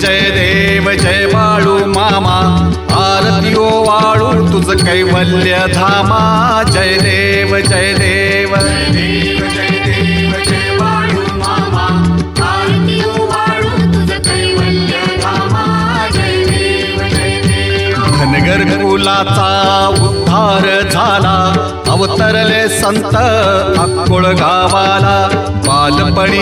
जय देव जय बाळू मामा. आरतीओ वाळू तुझ कैवल्य धामा. जय देव जय देव. धनगर कुलाचा उद्धार झाला. अवतरले संत अक्कोळ गावाला. बाल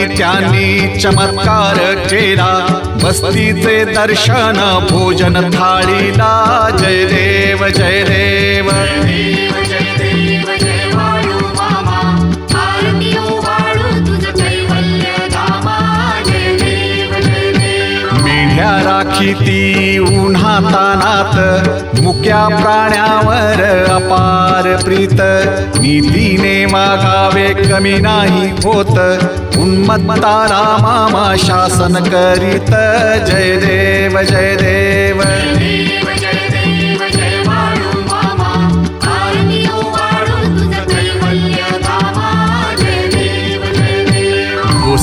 त्यांनी चमत्कार केला बस्तीचे दर्शन भोजन थाळीला. जय देव जय देव देव जय देव. किती ती उन्हा तानात मुक्या प्राण्यावर अपार प्रीत. नीतीने मागावे कमी नाही होत उन्मत्ताला मामा शासन करीत. जय देव जय देव देव.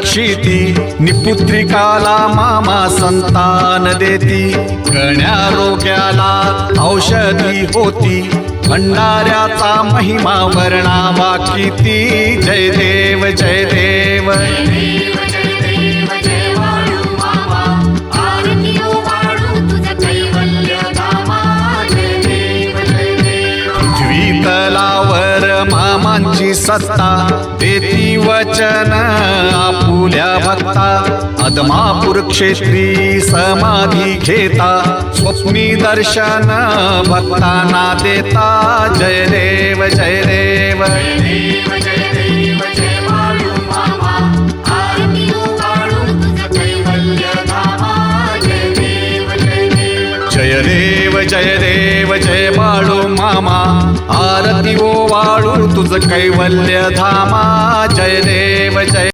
रक्षिती निपुत्रिकाला मामा संतान देती. गण्या रोग्याला औषधी होती. भंडाऱ्याचा महिमा वर्णावा किती. जय देव. मामांची सत्ता देती वचन आपुल्या भक्ता. अदमापूर क्षेत्री समाधी घेता स्वप्नी दर्शन भक्तांना देता. जय देव जय देव. जय देव जय वाळू मामा देव जय बाळू मामा. आरती ओवा तुझ कैवल्य धामा जय देव जय